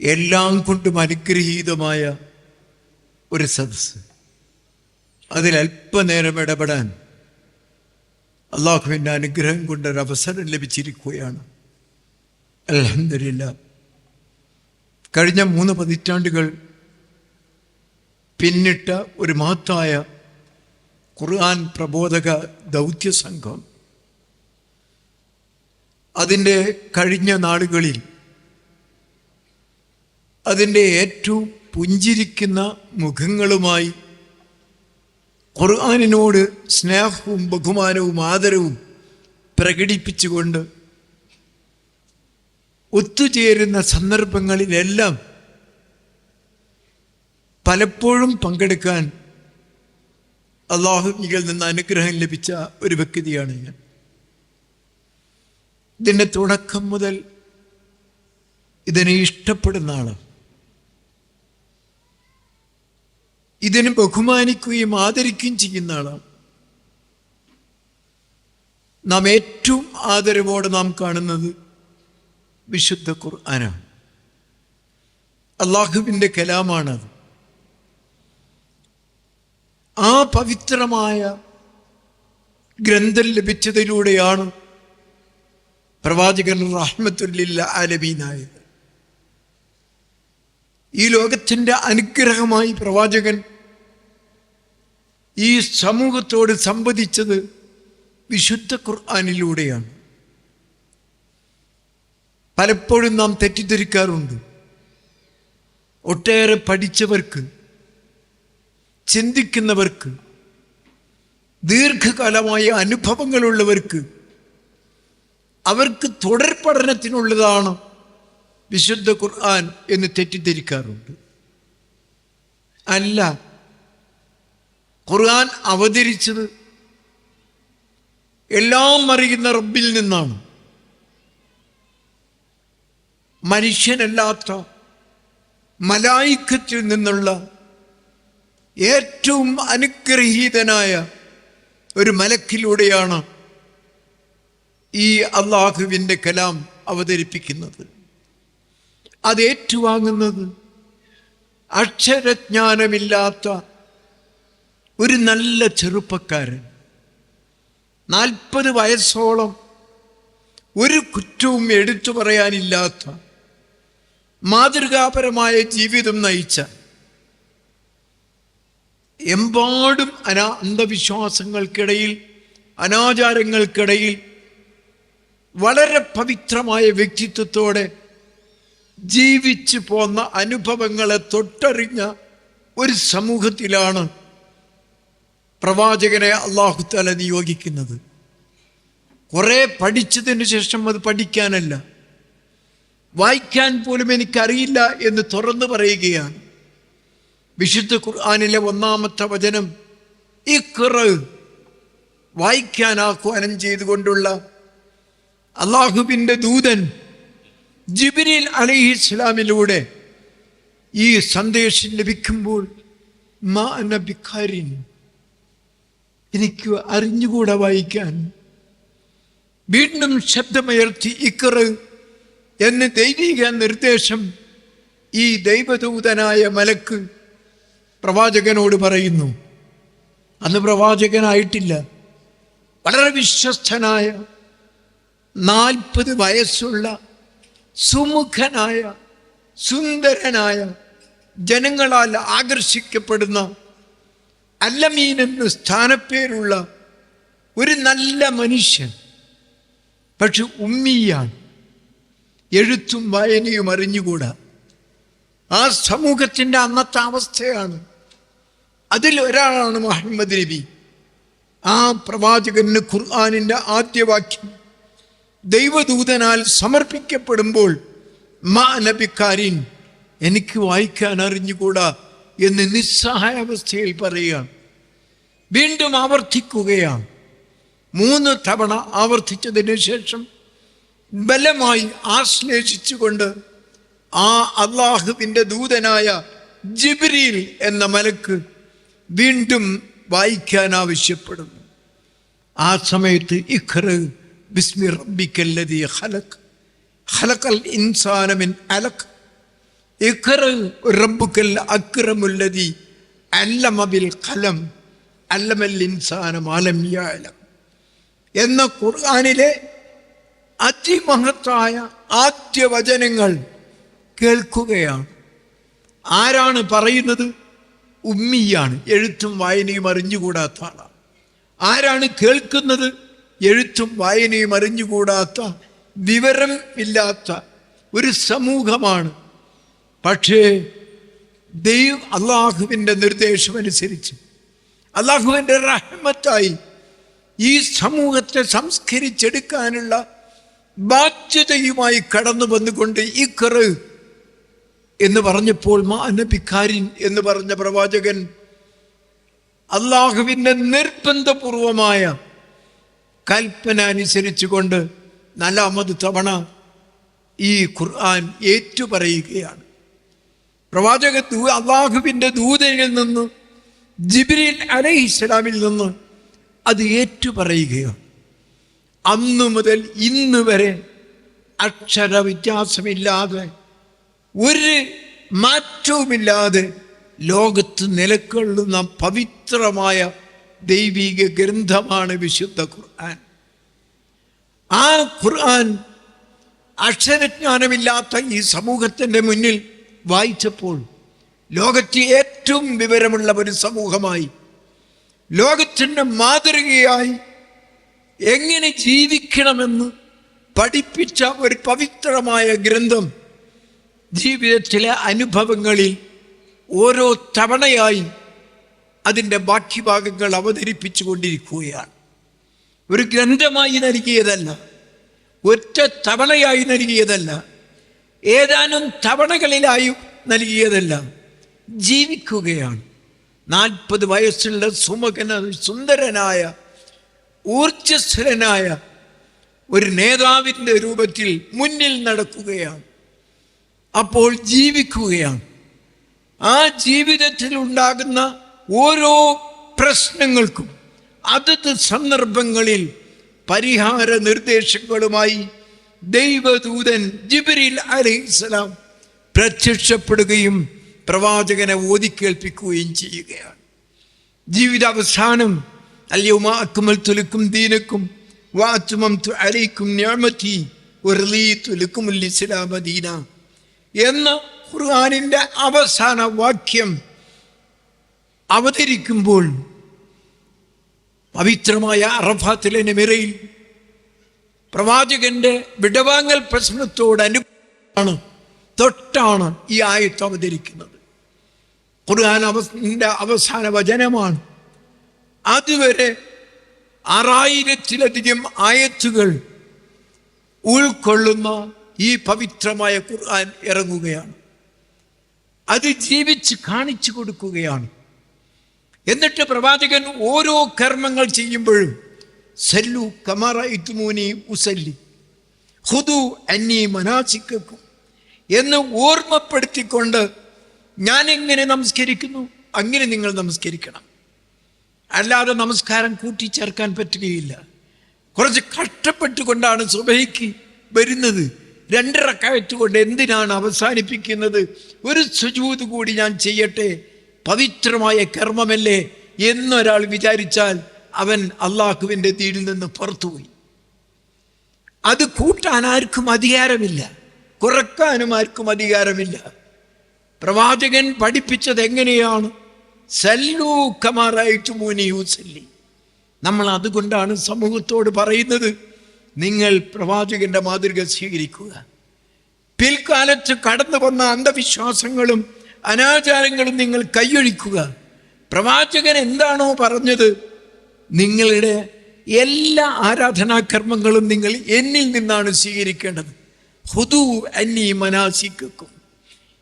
എല്ലാം കൊണ്ടും അനുഗ്രഹീതമായ ഒരു സദസ് അതിൽ അല്പനേരം ഇടപെടാൻ അള്ളാഹുവിന്റെ അനുഗ്രഹം കൊണ്ടൊരു അവസരം ലഭിച്ചിരിക്കുകയാണ്. അലഹമില്ല കഴിഞ്ഞ മൂന്ന് പതിറ്റാണ്ടുകൾ പിന്നിട്ട ഒരു മഹത്തായ ഖുർആൻ പ്രബോധക ദൗത്യ സംഘം. അതിന്റെ കഴിഞ്ഞ നാളുകളിൽ അതിന്റെ ഏറ്റവും പുഞ്ചിരിക്കുന്ന മുഖങ്ങളുമായി ഖുർആാനിനോട് സ്നേഹവും ബഹുമാനവും ആദരവും പ്രകടിപ്പിച്ചുകൊണ്ട് ഒത്തുചേരുന്ന സന്ദർഭങ്ങളിലെല്ലാം പലപ്പോഴും പങ്കെടുക്കാൻ അള്ളാഹുനികൾ നിന്ന് അനുഗ്രഹം ലഭിച്ച ഒരു വ്യക്തിയാണ് ഞാൻ. ഇതിന്റെ തുടക്കം മുതൽ ഇതിനെ ഇഷ്ടപ്പെടുന്ന ആളാണ്. ഇതിനെ ബഹുമാനിക്കുകയും ആദരിക്കുകയും ചെയ്യുന്ന ആളാണ്. നാം ഏറ്റവും ആദരവോടെ നാം കാണുന്നത് വിശുദ്ധ ഖുർആനാണ്. അള്ളാഹുവിന്റെ കലാമാണത്. ആ പവിത്രമായ ഗ്രന്ഥം ലഭിച്ചതിലൂടെയാണ് പ്രവാചകൻ റഹ്മത്തുല്ലില്ല ആലമീനായത് ഈ ലോകത്തിന്റെ അനുഗ്രഹമായി പ്രവാചകൻ ഈ സമൂഹത്തോട് സംവദിച്ചത് വിശുദ്ധ ഖുർആാനിലൂടെയാണ്. പലപ്പോഴും നാം തെറ്റിദ്ധരിക്കാറുണ്ട്. ഒട്ടേറെ പഠിച്ചവർക്ക് ചിന്തിക്കുന്നവർക്ക് ദീർഘകാലമായ അനുഭവങ്ങളുള്ളവർക്ക് അവർക്ക് തുടർ പഠനത്തിനുള്ളതാണ് വിശുദ്ധ ഖുർആൻ എന്ന് തെറ്റിദ്ധരിക്കാറുണ്ട്. അല്ല ഖുർആൻ അവതരിച്ചത് എല്ലാം അറിയുന്ന റബ്ബിൽ നിന്നാണ്. മനുഷ്യനല്ലാത്ത മലായിക്കത്തിൽ നിന്നുള്ള ഏറ്റവും അനുഗ്രഹീതനായ ഒരു മലക്കിലൂടെയാണ് ഈ അള്ളാഹുവിന്റെ കലാം അവതരിപ്പിക്കുന്നത്. അത് ഏറ്റുവാങ്ങുന്നത്. അക്ഷരജ്ഞാനമില്ലാത്ത ഒരു നല്ല ചെറുപ്പക്കാരൻ. നാൽപ്പത് വയസ്സോളം ഒരു കുറ്റവും എടുത്തു പറയാനില്ലാത്ത മാതൃകാപരമായ ജീവിതം നയിച്ച എമ്പാടും അനാ അന്ധവിശ്വാസങ്ങൾക്കിടയിൽ അനാചാരങ്ങൾക്കിടയിൽ വളരെ പവിത്രമായ വ്യക്തിത്വത്തോടെ ജീവിച്ചു പോന്ന അനുഭവങ്ങളെ തൊട്ടറിഞ്ഞ ഒരു സമൂഹത്തിലാണ് പ്രവാചകനെ അള്ളാഹുത്താല നിയോഗിക്കുന്നത്. കുറേ പഠിച്ചതിന് ശേഷം അത് പഠിക്കാനല്ല. വായിക്കാൻ പോലും എനിക്കറിയില്ല എന്ന് തുറന്നു പറയുകയാണ്. വിശുദ്ധ ഖുർആാനിലെ ഒന്നാമത്തെ വചനം ഈ കുറ വായിക്കാൻ ആഹ്വാനം ചെയ്തുകൊണ്ടുള്ള അള്ളാഹുബിന്റെ ദൂതൻ ജിബിരിൽ അലഹി ഇസ്ലാമിലൂടെ ഈ സന്ദേശം ലഭിക്കുമ്പോൾ മാ എനിക്ക് അറിഞ്ഞുകൂടെ വായിക്കാൻ. വീണ്ടും ശബ്ദമുയർത്തി ഇക്കറ് എന്ന് ദൈവിക നിർദ്ദേശം ഈ ദൈവദൂതനായ മലക്ക് പ്രവാചകനോട് പറയുന്നു. അന്ന് പ്രവാചകനായിട്ടില്ല. വളരെ വിശ്വസ്തനായ നാൽപ്പത് വയസ്സുള്ള സുമുഖനായ സുന്ദരനായ ജനങ്ങളാൽ ആകർഷിക്കപ്പെടുന്ന അല്ലമീൻ എന്ന് സ്ഥാനപ്പേരുള്ള ഒരു നല്ല മനുഷ്യൻ പക്ഷെ ഉമ്മിയാണ്. എഴുത്തും വായനയും അറിഞ്ഞുകൂടാ. ആ സമൂഹത്തിന്റെ അന്നത്തെ അവസ്ഥയാണ്. അതിൽ ഒരാളാണ് മുഹമ്മദ് നബി. ആ പ്രവാചകന് ഖുർആാനിന്റെ ആദ്യവാക്യം ദൈവദൂതനാൽ സമർപ്പിക്കപ്പെടുമ്പോൾ മാ നബിക്കാരിൻ എനിക്ക് വായിക്കാൻ അറിഞ്ഞുകൂടാ എന്ന് നിസ്സഹായാവസ്ഥയിൽ പറയുകയാണ്. വീണ്ടും ആവർത്തിക്കുകയാണ്. മൂന്ന് തവണ ആവർത്തിച്ചതിന് ശേഷം ബലമായി ആശ്ലേഷിച്ചുകൊണ്ട് ആ അള്ളാഹുവിന്റെ ദൂതനായ ജിബ്രീൽ എന്ന മലക്ക് വീണ്ടും വായിക്കാൻ ആവശ്യപ്പെടുന്നു. ആ സമയത്ത് ഇഖ്റ ബിസ്മി റബ്ബിക്കല്ലതി الإنسان ഖലഖൽ ഇൻസാന മിൻ ربك ഇഖ്റ റബ്ബുക്കൽ അക്രമുല്ലതി അല്ലമബിൽ ഖലം. അല്ലമൽ ما لم يعلم എന്ന ഖുർആനിലെ അതിമഹത്തായ ആദ്യ വചനങ്ങൾ കേൾക്കുകയാണ്. ആരാണ് പറയുന്നത്? ഉമ്മിയാണ്. എഴുത്തും വായനയും അറിഞ്ഞുകൂടാത്ത ആളാണ്. ആരാണ് കേൾക്കുന്നത്? എഴുത്തും വായനയും അറിഞ്ഞുകൂടാത്ത വിവരം ഇല്ലാത്ത ഒരു സമൂഹമാണ്. പക്ഷേ ദൈവം അള്ളാഹുവിന്റെ നിർദ്ദേശമനുസരിച്ച് അള്ളാഹുവിന്റെ റഹ്മത്തായി ഈ സമൂഹത്തെ സംസ്കരിച്ചെടുക്കാനുള്ള ബാധ്യതയുമായി കടന്നു വന്നുകൊണ്ട് ഈ കറ് എന്ന് പറഞ്ഞപ്പോൾ മാ നബിക്കാരിൻ എന്ന് പറഞ്ഞ പ്രവാചകൻ അള്ളാഹുവിന്റെ നിർബന്ധപൂർവമായ കൽപ്പന അനുസരിച്ചുകൊണ്ട് നാലാമത് തവണ ഈ ഖുർആൻ ഏറ്റുപറയുകയാണ്. പ്രവാചക ദൂ അള്ളാഹുവിന്റെ ദൂതനിൽ നിന്ന് ജിബ്രീൽ അലൈഹി ഇസ്ലാമിൽ നിന്ന് അത് ഏറ്റുപറയുകയാണ്. അന്നു മുതൽ ഇന്ന് വരെ അക്ഷര വ്യത്യാസമില്ലാതെ ഒരു മാറ്റവുമില്ലാതെ ലോകത്ത് നിലക്കൊള്ളുന്ന പവിത്രമായ ദൈവിക ഗ്രന്ഥമാണ് വിശുദ്ധ ഖുർആൻ. ആ ഖുർആൻ അക്ഷരജ്ഞാനമില്ലാത്ത ഈ സമൂഹത്തിന്റെ മുന്നിൽ വായിച്ചപ്പോൾ ലോകത്തെ ഏറ്റവും വിവരമുള്ള ഒരു സമൂഹമായി ലോകത്തിന്റെ മാതൃകയായി എങ്ങനെ ജീവിക്കണമെന്ന് പഠിപ്പിച്ച ഒരു പവിത്രമായ ഗ്രന്ഥം ജീവിതത്തിലെ അനുഭവങ്ങളിൽ ഓരോ തവണയായി അതിന്റെ ബാക്കി ഭാഗങ്ങൾ അവതരിപ്പിച്ചു കൊണ്ടിരിക്കുകയാണ് ഒരു ഗ്രന്ഥമായി നൽകിയതല്ല ഒറ്റ തവണയായി നൽകിയതല്ല ഏതാനും തവണകളിലായി നൽകിയതല്ല. ജീവിക്കുകയാണ്. നാൽപ്പത് വയസ്സുള്ള സുമകന സുന്ദരനായ ഊർജസ്വരനായ ഒരു നേതാവിന്റെ രൂപത്തിൽ മുന്നിൽ നടക്കുകയാണ്. അപ്പോൾ ജീവിക്കുകയാണ്. ആ ജീവിതത്തിൽ ഉണ്ടാകുന്ന ഓരോ പ്രശ്നങ്ങൾക്കും അതത് സന്ദർഭങ്ങളിൽ പരിഹാര നിർദ്ദേശങ്ങളുമായി ദൈവദൂതൻ ജിബിരിൽ അലൈഹിസ്സലാം പ്രത്യക്ഷപ്പെടുകയും പ്രവാചകനെ ഓതിക്കേൽപ്പിക്കുകയും ചെയ്യുകയാണ്. ജീവിതാവസാനം അല്യവുമാ അക്കുമൽ തുലുക്കും ദീനക്കും വാത്തുമം അലയിക്കും ഞാമത്തി തുലുക്കും ഇസ്ലാമ ദീന എന്ന ഖുർആാനിന്റെ അവസാന വാക്യം അവതരിക്കുമ്പോൾ പവിത്രമായ അറഫാത്തിലെ നിമിറയിൽ പ്രവാചകന്റെ വിടവാങ്ങൽ പ്രശ്നത്തോടനുമാണ് തൊട്ടാണ് ഈ ആയത്ത് അവതരിക്കുന്നത്. ഖുർആൻ അവസിന്റെ അവസാന വചനമാണ്. അതുവരെ ആറായിരത്തിലധികം ആയത്തുകൾ ഉൾക്കൊള്ളുന്ന ഈ പവിത്രമായ ഖുർആൻ ഇറങ്ങുകയാണ്. അത് ജീവിച്ച് കാണിച്ചു കൊടുക്കുകയാണ്. എന്നിട്ട് പ്രവാചകൻ ഓരോ കർമ്മങ്ങൾ ചെയ്യുമ്പോഴും സല്ലു കമറ ഇത്തുമൂനി ഉസല്ലി ഹുദു അന്നി മനാസിക്കും എന്ന് ഓർമ്മപ്പെടുത്തിക്കൊണ്ട് ഞാൻ എങ്ങനെ നമസ്കരിക്കുന്നു? അങ്ങനെ നിങ്ങൾ നമസ്കരിക്കണം. അല്ലാതെ നമസ്കാരം കൂട്ടിച്ചേർക്കാൻ പറ്റുകയില്ല. കുറച്ച് കഷ്ടപ്പെട്ടുകൊണ്ടാണ് സുബൈക്ക് വരുന്നത്. രണ്ടിറക്കയറ്റുകൊണ്ട് എന്തിനാണ് അവസാനിപ്പിക്കുന്നത്? ഒരു സുജൂത് കൂടി ഞാൻ ചെയ്യട്ടെ? പവിത്രമായ കർമ്മമല്ലേ എന്നൊരാൾ വിചാരിച്ചാൽ അവൻ അള്ളാഹുവിന്റെ തീരിൽ നിന്ന് പുറത്തുപോയി. അത് കൂട്ടാൻ ആർക്കും അധികാരമില്ല. കുറക്കാനും ആർക്കും അധികാരമില്ല. പ്രവാചകൻ പഠിപ്പിച്ചത് എങ്ങനെയാണ്? സല്ലു കമാറായിട്ട് നമ്മൾ അതുകൊണ്ടാണ് സമൂഹത്തോട് പറയുന്നത് നിങ്ങൾ പ്രവാചകന്റെ മാതൃക സ്വീകരിക്കുക. പിൽക്കാലത്ത് കടന്നു വന്ന അന്ധവിശ്വാസങ്ങളും അനാചാരങ്ങളും നിങ്ങൾ കൈയൊഴിക്കുക. പ്രവാചകൻ എന്താണോ പറഞ്ഞത്? നിങ്ങളുടെ എല്ലാ ആരാധനാകർമ്മങ്ങളും നിങ്ങൾ എന്നിൽ നിന്നാണ് സ്വീകരിക്കേണ്ടത്. ഹുദു അന്നി മനാസിക്കും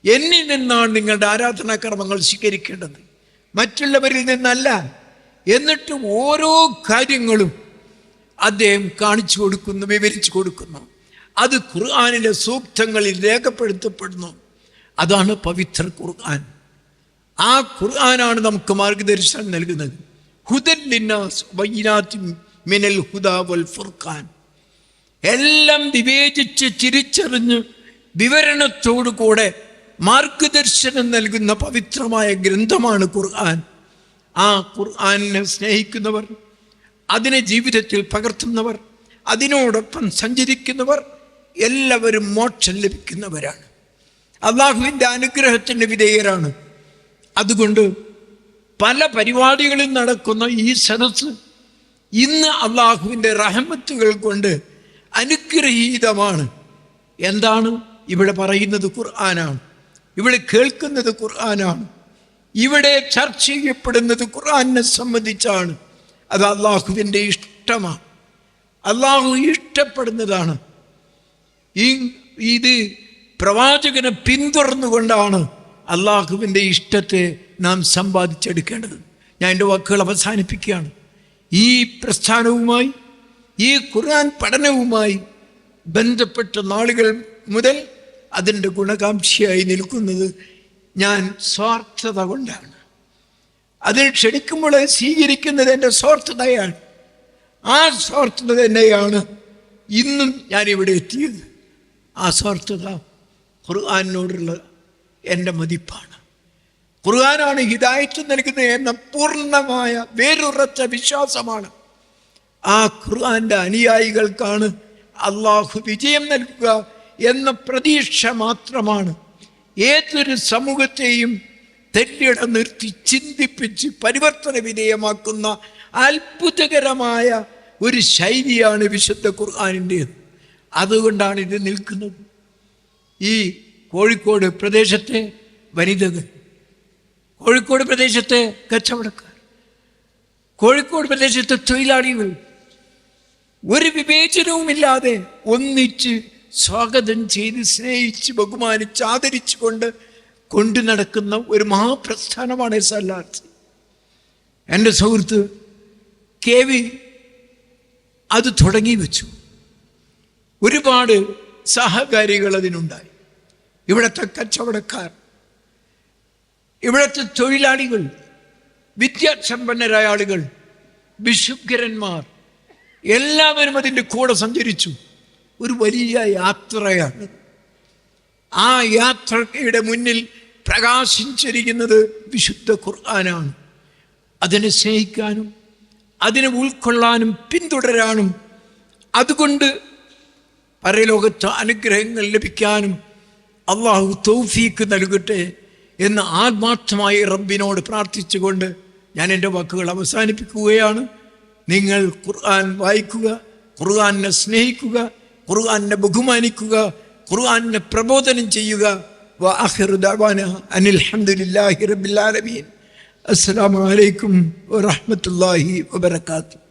എന്നിൽ നിന്നാണ് നിങ്ങളുടെ ആരാധനാകർമ്മങ്ങൾ സ്വീകരിക്കേണ്ടത്. മറ്റുള്ളവരിൽ നിന്നല്ല. എന്നിട്ടും ഓരോ കാര്യങ്ങളും അദ്ദേഹം കാണിച്ചു കൊടുക്കുന്നു വിവരിച്ചു കൊടുക്കുന്നു. അത് ഖുർആാനിലെ സൂക്തങ്ങളിൽ രേഖപ്പെടുത്തപ്പെടുന്നു. അതാണ് പവിത്ര ഖുർആൻ. ആ ഖുർആനാണ് നമുക്ക് മാർഗദർശനം നൽകുന്നത്. മിനൽ ഹുദാ വൽ ഫുർഖാൻ. എല്ലാം വിവേചിച്ച് തിരിച്ചറിഞ്ഞ് വിവരണത്തോടു കൂടെ മാർഗദർശനം നൽകുന്ന പവിത്രമായ ഗ്രന്ഥമാണ് ഖുർആൻ. ആ ഖുർആനെ സ്നേഹിക്കുന്നവർ അതിനെ ജീവിതത്തിൽ പകർത്തുന്നവർ അതിനോടൊപ്പം സഞ്ചരിക്കുന്നവർ എല്ലാവരും മോക്ഷം ലഭിക്കുന്നവരാണ്. അള്ളാഹുവിന്റെ അനുഗ്രഹത്തിന് വിധേയരാണ്. അതുകൊണ്ട് പല പരിപാടികളിൽ നടക്കുന്ന ഈ സദസ് ഇന്ന് അള്ളാഹുവിന്റെ റഹമത്തുകൾ കൊണ്ട് അനുഗ്രഹീതമാണ്. എന്താണ്? ഇവിടെ പറയുന്നത് ഖുർആനാണ്. ഇവിടെ കേൾക്കുന്നത് ഖുർആനാണ്. ഇവിടെ ചർച്ച ചെയ്യപ്പെടുന്നത് ഖുർആനെ സംബന്ധിച്ചാണ്. അത് അള്ളാഹുവിന്റെ ഇഷ്ടമാണ്. അള്ളാഹു ഇഷ്ടപ്പെടുന്നതാണ്. ഈ ഇത് പ്രവാചകനെ പിന്തുടർന്നുകൊണ്ടാണ് അള്ളാഹുവിന്റെ ഇഷ്ടത്തെ നാം സമ്പാദിച്ചെടുക്കേണ്ടത്. ഞാൻ എന്റെ വാക്കുകൾ അവസാനിപ്പിക്കുകയാണ്. ഈ പ്രസ്ഥാനവുമായി ഈ ഖുർആൻ പഠനവുമായി ബന്ധപ്പെട്ട നാളുകൾ മുതൽ അതിന്റെ ഗുണകാംക്ഷിയായി നിൽക്കുന്നത് ഞാൻ സ്വാർത്ഥത കൊണ്ടാണ്. അതിൽ ക്ഷണിക്കുമ്പോൾ സ്വീകരിക്കുന്നത് എന്റെ സ്വാർത്ഥതയാണ്. ആ സ്വാർത്ഥത തന്നെയാണ് ഇന്നും ഞാനിവിടെ എത്തിയത്. ആ സ്വാർത്ഥത ഖുർആാനിനോടുള്ള എന്റെ മതിപ്പാണ്. ഖുർആാനാണ് ഹിദായത്ത് നൽകുന്ന എന്ന പൂർണമായ വേരുറച്ച വിശ്വാസമാണ്. ആ ഖുർആാന്റെ അനുയായികൾക്കാണ് അള്ളാഹു വിജയം നൽകുക എന്ന പ്രതീക്ഷ മാത്രമാണ്. ഏതൊരു സമൂഹത്തെയും തെല്ലിട നിർത്തി ചിന്തിപ്പിച്ച് പരിവർത്തന വിധേയമാക്കുന്ന അത്ഭുതകരമായ ഒരു ശൈലിയാണ് വിശുദ്ധ ഖുർആാനിന്റേത്. അതുകൊണ്ടാണ് ഇത് നിൽക്കുന്നത്. ഈ കോഴിക്കോട് പ്രദേശത്തെ വനിതകൾ കോഴിക്കോട് പ്രദേശത്തെ കച്ചവടക്കാർ കോഴിക്കോട് പ്രദേശത്തെ തൊഴിലാളികൾ ഒരു വിവേചനവുമില്ലാതെ ഒന്നിച്ച് സ്വാഗതം ചെയ്ത് സ്നേഹിച്ച് ബഹുമാനിച്ച് ആദരിച്ചുകൊണ്ട് കൊണ്ടു നടക്കുന്ന ഒരു മഹാപ്രസ്ഥാനമാണ് എസ് എൽ ആർ സി. എന്റെ സുഹൃത്ത് കെ വി അത് തുടങ്ങി വെച്ചു. ഒരുപാട് സഹകാരികൾ അതിനുണ്ടായി. ഇവിടുത്തെ കച്ചവടക്കാർ ഇവിടുത്തെ തൊഴിലാളികൾ വിദ്യാസമ്പന്നരായ ആളുകൾ വിശുദ്ധരന്മാർ എല്ലാവരും അതിന്റെ കൂടെ സഞ്ചരിച്ചു. ഒരു വലിയ യാത്രയാണ്. ആ യാത്രയുടെ മുന്നിൽ പ്രകാശിച്ചിരിക്കുന്നത് വിശുദ്ധ ഖുർആനാണ്. അതിനെ സ്നേഹിക്കാനും അതിനെ ഉൾക്കൊള്ളാനും പിന്തുടരാനും. അതുകൊണ്ട് പരലോകത്ത് അനുഗ്രഹങ്ങൾ ലഭിക്കാനും അള്ളാഹു തൗഫീക്ക് നൽകട്ടെ എന്ന് ആത്മാർത്ഥമായി റബ്ബിനോട് പ്രാർത്ഥിച്ചുകൊണ്ട് ഞാൻ എന്റെ വാക്കുകൾ അവസാനിപ്പിക്കുകയാണ്. നിങ്ങൾ ഖുർആൻ വായിക്കുക ഖുർആാനെ സ്നേഹിക്കുക ഖുർആാനെ ബഹുമാനിക്കുക ഖുർആാനെ പ്രബോധനം ചെയ്യുക. അനിൽ ആലമീൻ. അസ്സലാമു അലൈക്കും വറഹ്മത്തുള്ളാഹി വബറകാതുഹു.